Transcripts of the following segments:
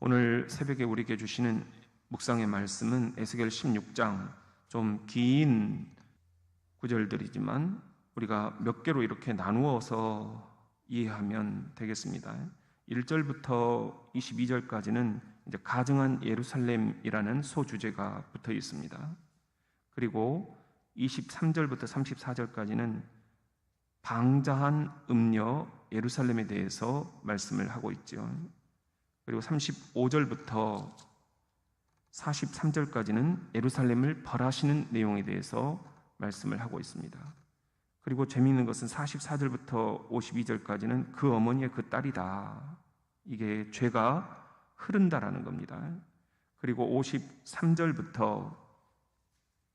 오늘 새벽에 우리에게 주시는 묵상의 말씀은 에스겔 16장 좀 긴 구절들이지만 우리가 몇 개로 이렇게 나누어서 이해하면 되겠습니다. 1절부터 22절까지는 이제 가증한 예루살렘이라는 소주제가 붙어 있습니다. 그리고 23절부터 34절까지는 방자한 음녀 예루살렘에 대해서 말씀을 하고 있죠. 그리고 35절부터 43절까지는 예루살렘을 벌하시는 내용에 대해서 말씀을 하고 있습니다. 그리고 재미있는 것은 44절부터 52절까지는 그 어머니의 그 딸이다. 이게 죄가 흐른다라는 겁니다. 그리고 53절부터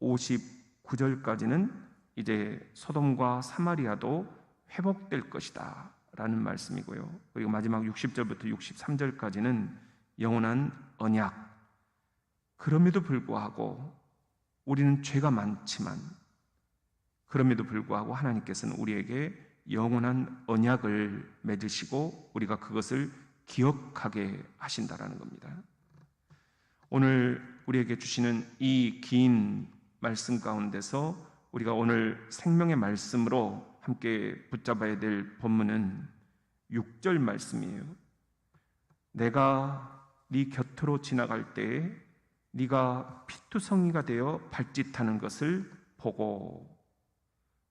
59절까지는 이제 소돔과 사마리아도 회복될 것이다. 라는 말씀이고요. 그리고 마지막 60절부터 63절까지는 영원한 언약. 그럼에도 불구하고 우리는 죄가 많지만 그럼에도 불구하고 하나님께서는 우리에게 영원한 언약을 맺으시고 우리가 그것을 기억하게 하신다라는 겁니다. 오늘 우리에게 주시는 이 긴 말씀 가운데서 우리가 오늘 생명의 말씀으로 함께 붙잡아야 될 본문은 6절 말씀이에요. 내가 네 곁으로 지나갈 때에 네가 피투성이가 되어 발짓하는 것을 보고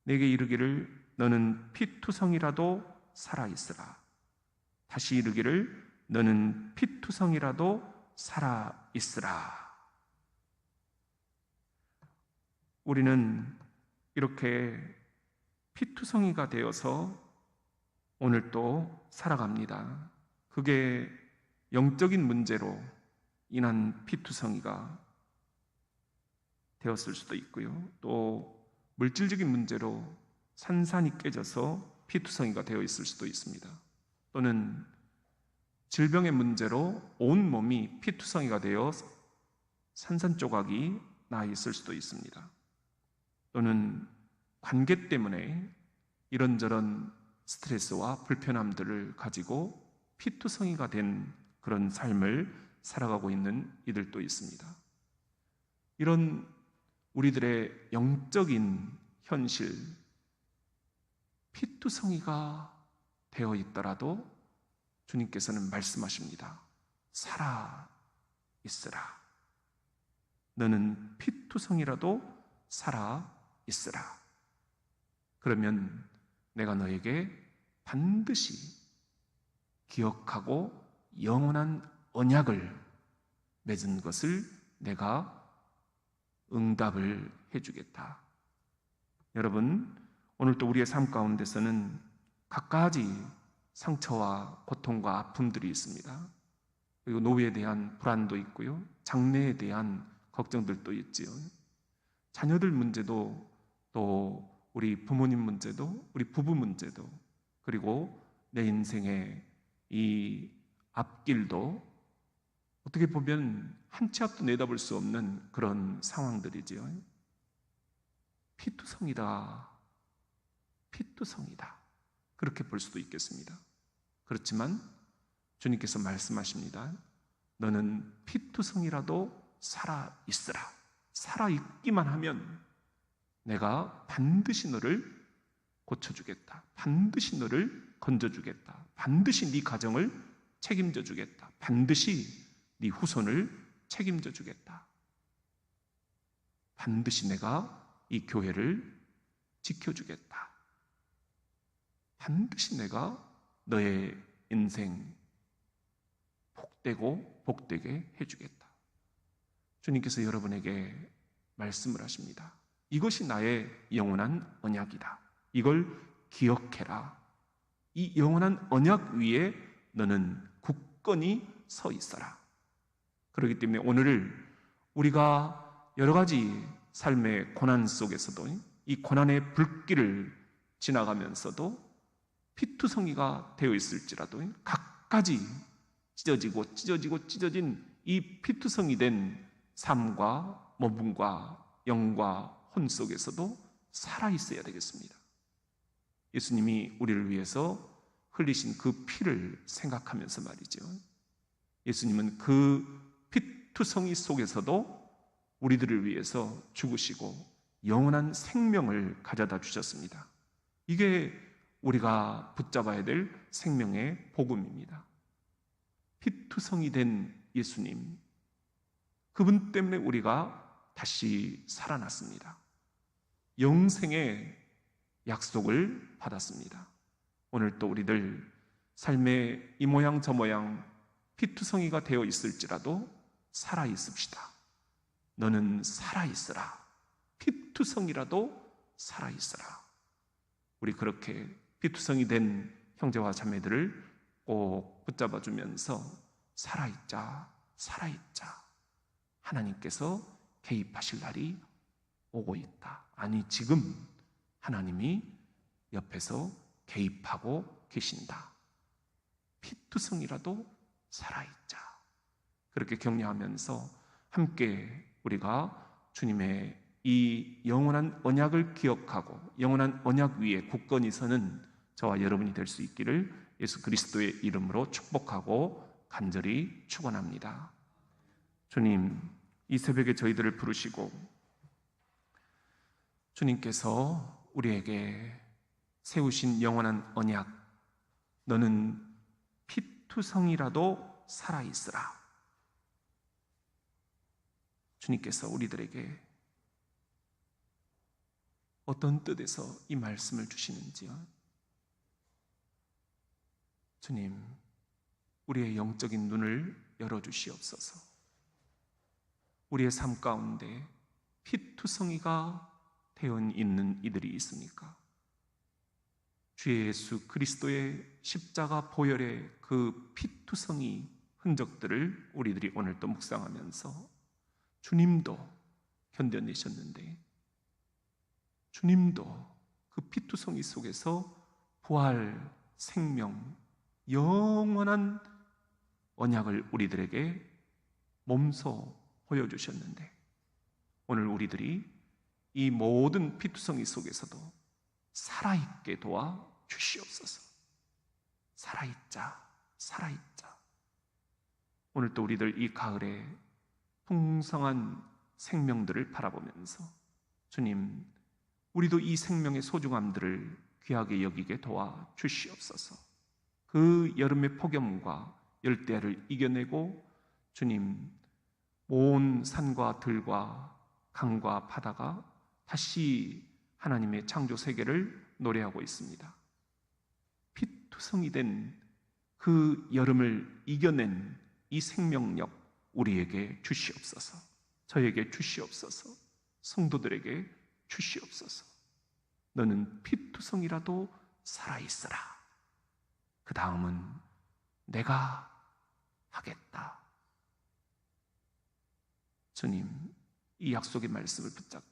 내게 이르기를 너는 피투성이라도 살아 있으라. 다시 이르기를 너는 피투성이라도 살아 있으라. 우리는 이렇게 피투성이가 되어서 오늘 또 살아갑니다. 그게 영적인 문제로 인한 피투성이가 되었을 수도 있고요. 또 물질적인 문제로 산산이 깨져서 피투성이가 되어 있을 수도 있습니다. 또는 질병의 문제로 온 몸이 피투성이가 되어 산산조각이 나 있을 수도 있습니다. 또는 관계 때문에 이런저런 스트레스와 불편함들을 가지고 피투성이가 된 그런 삶을 살아가고 있는 이들도 있습니다. 이런 우리들의 영적인 현실, 피투성이가 되어 있더라도 주님께서는 말씀하십니다. 살아 있으라. 너는 피투성이라도 살아 있으라. 그러면 내가 너에게 반드시 기억하고 영원한 언약을 맺은 것을 내가 응답을 해주겠다. 여러분, 오늘 또 우리의 삶 가운데서는 각가지 상처와 고통과 아픔들이 있습니다. 그리고 노후에 대한 불안도 있고요. 장래에 대한 걱정들도 있지요. 자녀들 문제도 또 우리 부모님 문제도 우리 부부 문제도 그리고 내 인생의 이 앞길도 어떻게 보면 한 치 앞도 내다볼 수 없는 그런 상황들이지요. 피투성이다. 피투성이다. 그렇게 볼 수도 있겠습니다. 그렇지만 주님께서 말씀하십니다. 너는 피투성이라도 살아 있으라. 살아 있기만 하면 내가 반드시 너를 고쳐주겠다. 반드시 너를 건져주겠다. 반드시 네 가정을 책임져 주겠다. 반드시 네 후손을 책임져 주겠다. 반드시 내가 이 교회를 지켜주겠다. 반드시 내가 너의 인생 복되고 복되게 해주겠다. 주님께서 여러분에게 말씀을 하십니다. 이것이 나의 영원한 언약이다. 이걸 기억해라. 이 영원한 언약 위에 너는 굳건히 서 있어라. 그렇기 때문에 오늘을 우리가 여러 가지 삶의 고난 속에서도 이 고난의 불길을 지나가면서도 피투성이가 되어 있을지라도 각가지 찢어지고 찢어지고 찢어진 이 피투성이 된 삶과 몸과 영과 혼 속에서도 살아 있어야 되겠습니다. 예수님이 우리를 위해서 흘리신 그 피를 생각하면서 말이죠. 예수님은 그 피투성이 속에서도 우리들을 위해서 죽으시고 영원한 생명을 가져다 주셨습니다. 이게 우리가 붙잡아야 될 생명의 복음입니다. 피투성이 된 예수님, 그분 때문에 우리가 다시 살아났습니다. 영생의 약속을 받았습니다. 오늘 또 우리들 삶의 이 모양 저 모양 피투성이가 되어 있을지라도 살아 있읍시다. 너는 살아 있으라. 피투성이라도 살아 있으라. 우리 그렇게 피투성이 된 형제와 자매들을 꼭 붙잡아 주면서 살아 있자. 살아 있자. 하나님께서 개입하실 날이 오고 있다. 아니 지금 하나님이 옆에서 개입하고 계신다. 피투성이라도 살아있자. 그렇게 격려하면서 함께 우리가 주님의 이 영원한 언약을 기억하고 영원한 언약 위에 굳건히 서는 저와 여러분이 될 수 있기를 예수 그리스도의 이름으로 축복하고 간절히 축원합니다. 주님, 이 새벽에 저희들을 부르시고 주님께서 우리에게 세우신 영원한 언약, 너는 피투성이라도 살아있으라. 주님께서 우리들에게 어떤 뜻에서 이 말씀을 주시는지요? 주님, 우리의 영적인 눈을 열어주시옵소서. 우리의 삶 가운데 피투성이가 되어 있는 이들이 있습니까? 주 예수 그리스도의 십자가 보혈의 그 피투성이 흔적들을 우리들이 오늘 또 묵상하면서 주님도 견뎌내셨는데 주님도 그 피투성이 속에서 부활, 생명, 영원한 언약을 우리들에게 몸소 보여주셨는데 오늘 우리들이 이 모든 피투성이 속에서도 살아있게 도와 주시옵소서. 살아있자, 살아있자. 오늘 또 우리들 이 가을에 풍성한 생명들을 바라보면서 주님, 우리도 이 생명의 소중함들을 귀하게 여기게 도와 주시옵소서. 그 여름의 폭염과 열대야를 이겨내고 주님, 온 산과 들과 강과 바다가 다시 하나님의 창조 세계를 노래하고 있습니다. 피투성이 된 그 여름을 이겨낸 이 생명력 우리에게 주시옵소서. 저에게 주시옵소서. 성도들에게 주시옵소서. 너는 피투성이라도 살아있으라. 그 다음은 내가 하겠다. 주님, 이 약속의 말씀을 붙잡고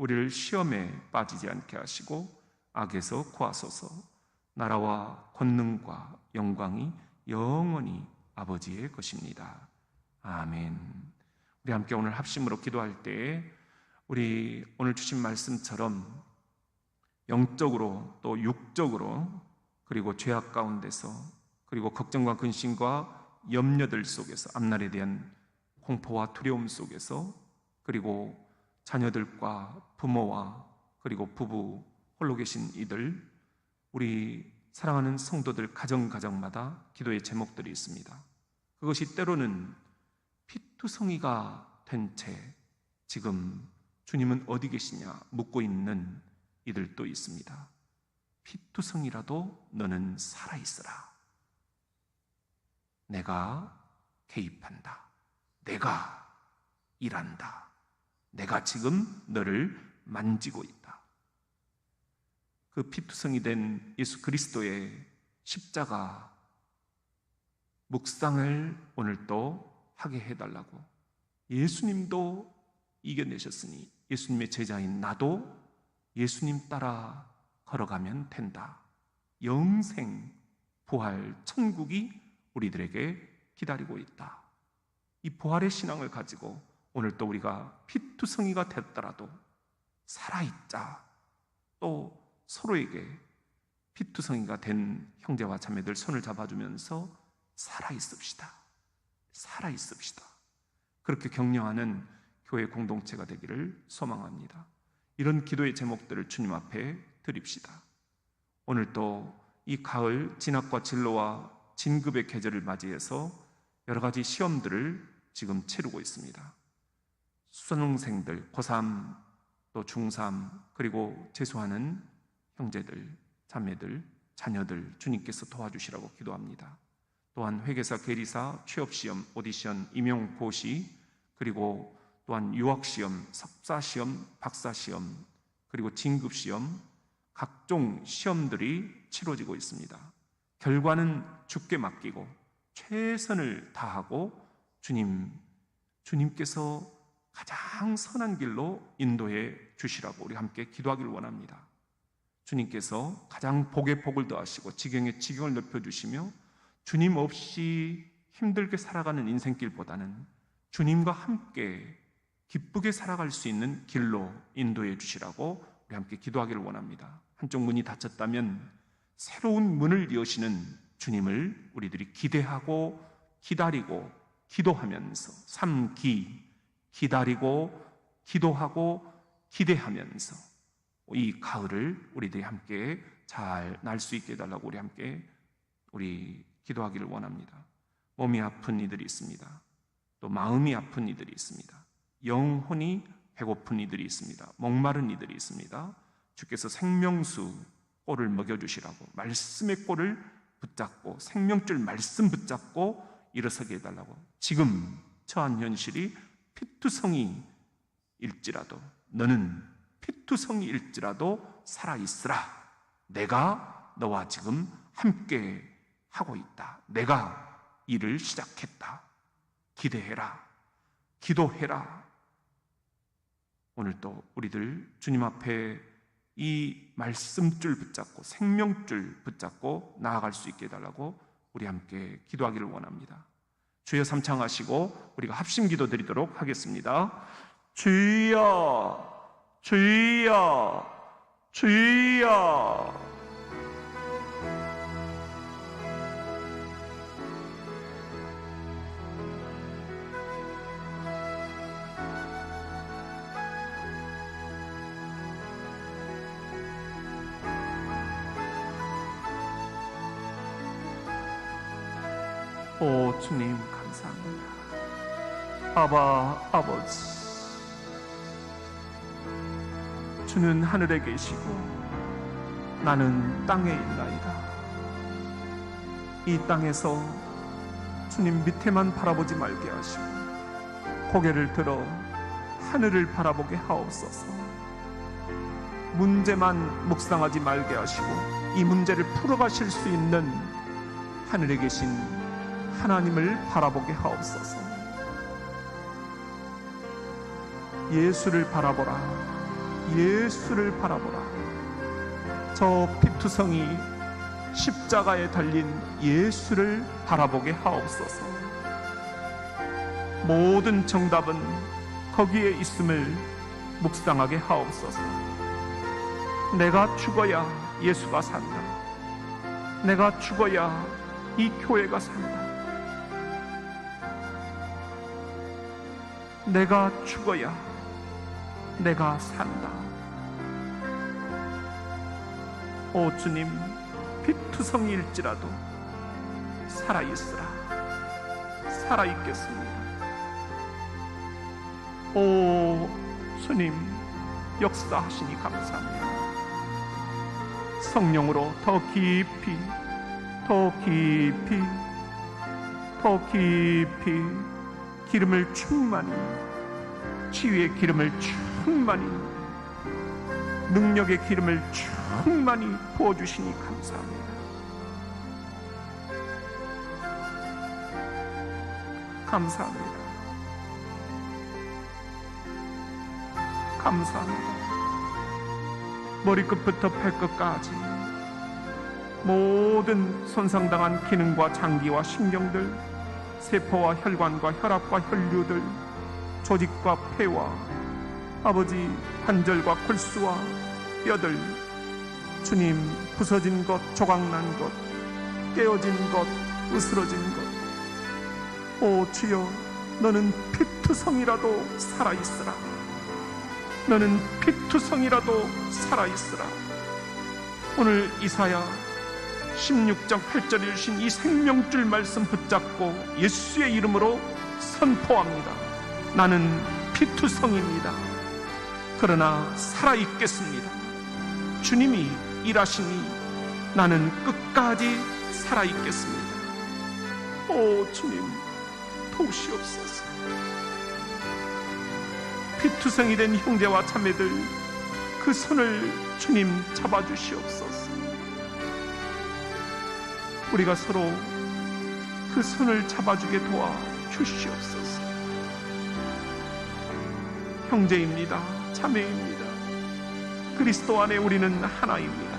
우리를 시험에 빠지지 않게 하시고 악에서 구하소서 나라와 권능과 영광이 영원히 아버지의 것입니다. 아멘. 우리 함께 오늘 합심으로 기도할 때 우리 오늘 주신 말씀처럼 영적으로 또 육적으로 그리고 죄악 가운데서 그리고 걱정과 근심과 염려들 속에서 앞날에 대한 공포와 두려움 속에서 그리고 자녀들과 부모와 그리고 부부 홀로 계신 이들 우리 사랑하는 성도들 가정 가정마다 기도의 제목들이 있습니다. 그것이 때로는 피투성이가 된 채 지금 주님은 어디 계시냐 묻고 있는 이들도 있습니다. 피투성이라도 너는 살아 있으라. 내가 개입한다. 내가 일한다. 내가 지금 너를 만지고 있다. 그 피투성이 된 예수 그리스도의 십자가 묵상을 오늘 또 하게 해달라고 예수님도 이겨내셨으니 예수님의 제자인 나도 예수님 따라 걸어가면 된다. 영생, 부활, 천국이 우리들에게 기다리고 있다. 이 부활의 신앙을 가지고 오늘 또 우리가 피투성이가 됐더라도 살아있자. 또 서로에게 피투성이가 된 형제와 자매들 손을 잡아주면서 살아있읍시다. 살아있읍시다. 그렇게 격려하는 교회 공동체가 되기를 소망합니다. 이런 기도의 제목들을 주님 앞에 드립시다. 오늘 또 이 가을 진학과 진로와 진급의 계절을 맞이해서 여러 가지 시험들을 지금 치르고 있습니다. 수능생들, 고3, 또 중3, 그리고 재수하는 형제들, 자매들, 자녀들 주님께서 도와주시라고 기도합니다. 또한 회계사, 계리사, 취업시험, 오디션, 임용고시, 그리고 또한 유학시험, 석사시험, 박사시험, 그리고 진급시험, 각종 시험들이 치러지고 있습니다. 결과는 주께 맡기고 최선을 다하고 주님, 주님께서 가장 선한 길로 인도해 주시라고 우리 함께 기도하기를 원합니다. 주님께서 가장 복의 복을 더하시고 지경의 지경을 넓혀주시며 주님 없이 힘들게 살아가는 인생길보다는 주님과 함께 기쁘게 살아갈 수 있는 길로 인도해 주시라고 우리 함께 기도하기를 원합니다. 한쪽 문이 닫혔다면 새로운 문을 여시는 주님을 우리들이 기대하고 기다리고 기도하면서 삼기 기다리고 기도하고 기대하면서 이 가을을 우리들이 함께 잘 날 수 있게 해달라고 우리 함께 우리 기도하기를 원합니다. 몸이 아픈 이들이 있습니다. 또 마음이 아픈 이들이 있습니다. 영혼이 배고픈 이들이 있습니다. 목마른 이들이 있습니다. 주께서 생명수 꼴을 먹여주시라고 말씀의 꼴을 붙잡고 생명줄 말씀 붙잡고 일어서게 해달라고 지금 처한 현실이 피투성이일지라도 너는 피투성이일지라도 살아 있으라. 내가 너와 지금 함께 하고 있다. 내가 일을 시작했다. 기대해라. 기도해라. 오늘 또 우리들 주님 앞에 이 말씀줄 붙잡고 생명줄 붙잡고 나아갈 수 있게 해달라고 우리 함께 기도하기를 원합니다. 주여 삼창하시고 우리가 합심 기도 드리도록 하겠습니다. 주여, 주여, 주여. 오 주님 감사합니다. 아바 아버지 주는 하늘에 계시고 나는 땅에 있나이다. 이 땅에서 주님 밑에만 바라보지 말게 하시고 고개를 들어 하늘을 바라보게 하옵소서. 문제만 묵상하지 말게 하시고 이 문제를 풀어가실 수 있는 하늘에 계신 하나님을 바라보게 하옵소서. 예수를 바라보라. 예수를 바라보라. 저 피투성이 십자가에 달린 예수를 바라보게 하옵소서. 모든 정답은 거기에 있음을 묵상하게 하옵소서. 내가 죽어야 예수가 산다. 내가 죽어야 이 교회가 산다. 내가 죽어야 내가 산다. 오 주님, 피투성일지라도 살아 있으라. 살아 있겠습니다. 오 주님, 역사하시니 감사합니다. 성령으로 더 깊이, 더 깊이, 더 깊이 기름을 충만히 치유의 기름을 충만히 능력의 기름을 충만히 부어주시니 감사합니다. 감사합니다. 감사합니다. 머리끝부터 발끝까지 모든 손상당한 기능과 장기와 신경들, 세포와 혈관과 혈압과 혈류들, 조직과 폐와 아버지 관절과 골수와 뼈들, 주님 부서진 것, 조각난 것, 깨어진 것, 으스러진 것. 오 주여, 너는 피투성이라도 살아 있으라. 너는 피투성이라도 살아 있으라. 오늘 이사야 16장 8절에 주신 이 생명줄 말씀 붙잡고 예수의 이름으로 선포합니다. 나는 피투성입니다. 그러나 살아있겠습니다. 주님이 일하시니 나는 끝까지 살아있겠습니다. 오 주님 도우시옵소서. 피투성이 된 형제와 자매들 그 손을 주님 잡아주시옵소서. 우리가 서로 그 손을 잡아주게 도와 주시옵소서. 형제입니다. 자매입니다. 그리스도 안에 우리는 하나입니다.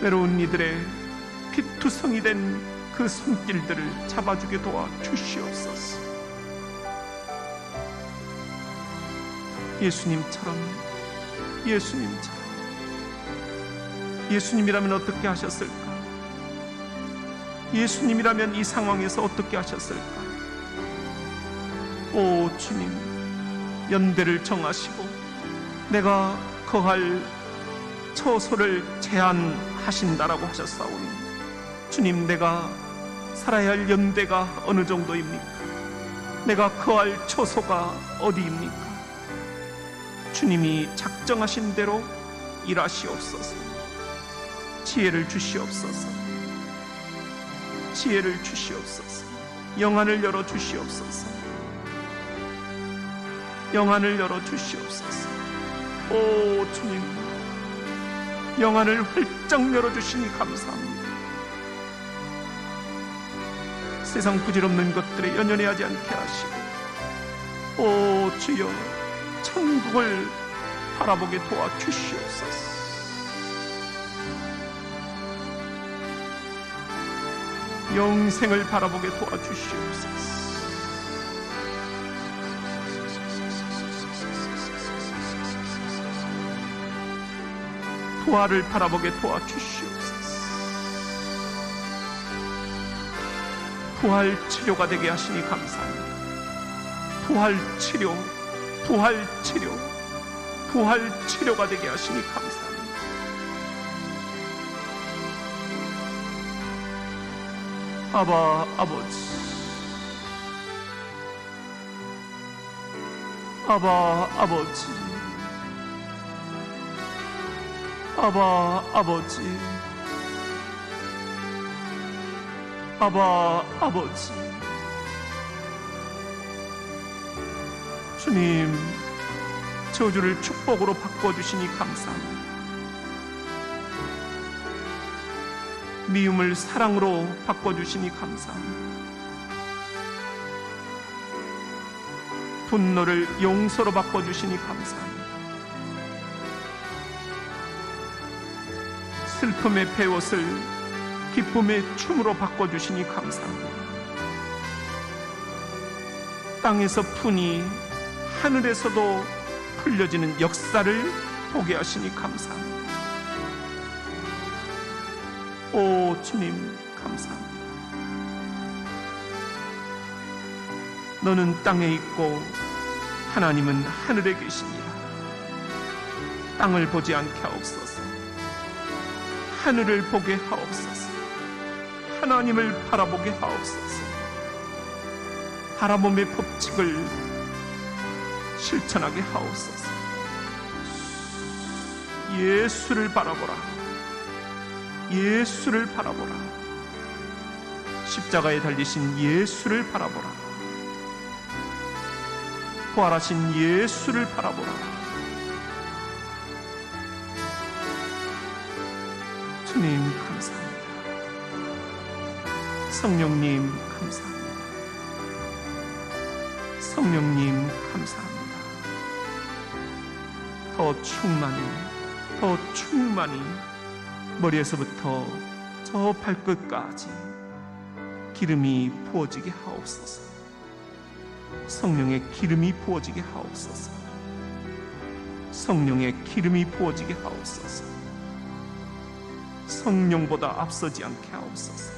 외로운 이들의 피투성이 된 그 손길들을 잡아주게 도와 주시옵소서. 예수님처럼 예수님처럼 예수님이라면 어떻게 하셨을까? 예수님이라면 이 상황에서 어떻게 하셨을까? 오 주님 연대를 정하시고 내가 거할 처소를 제한하신다라고 하셨사오니 주님 내가 살아야 할 연대가 어느 정도입니까? 내가 거할 처소가 어디입니까? 주님이 작정하신 대로 일하시옵소서. 지혜를 주시옵소서. 지혜를 주시옵소서. 영안을 열어 주시옵소서. 영안을 열어 주시옵소서. 오 주님, 영안을 활짝 열어 주시니 감사합니다. 세상 부질없는 것들에 연연해하지 않게 하시고, 오 주여. 천국을 바라보게 도와 주시옵소서. 영생을 바라보게 도와주시옵소서. 부활을 바라보게 도와주시옵소서. 부활 치료가 되게 하시니 감사합니다. 부활 치료 부활 치료, 부활 치료가 되게 하시니 감사합니다. 아바 아버지, 아바 아버지, 아바 아버지, 아바 아버지. 주님, 저주를 축복으로 바꿔주시니 감사합니다. 미움을 사랑으로 바꿔주시니 감사합니다. 분노를 용서로 바꿔주시니 감사합니다. 슬픔의 배옷을 기쁨의 춤으로 바꿔주시니 감사합니다. 땅에서 푼이 하늘에서도 풀려지는 역사를 보게 하시니 감사합니다. 오 주님 감사합니다. 너는 땅에 있고 하나님은 하늘에 계시니라. 땅을 보지 않게 하옵소서. 하늘을 보게 하옵소서. 하나님을 바라보게 하옵소서. 바라봄의 법칙을 실천하게 하옵소서. 예수를 바라보라. 예수를 바라보라. 십자가에 달리신 예수를 바라보라. 부활하신 예수를 바라보라. 주님 감사합니다. 성령님 감사합니다. 성령님 감사합니다. 더 충만히, 더 충만히 머리에서부터 저 발끝까지 기름이 부어지게 하옵소서. 성령의 기름이 부어지게 하옵소서. 성령의 기름이 부어지게 하옵소서. 성령보다 앞서지 않게 하옵소서.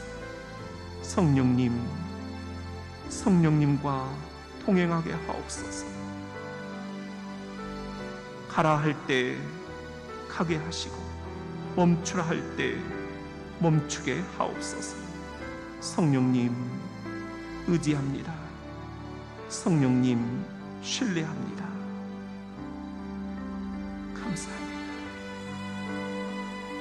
성령님, 성령님과 동행하게 하옵소서. 가라 할 때 가게 하시고 멈추라 할 때 멈추게 하옵소서. 성령님 의지합니다. 성령님 신뢰합니다.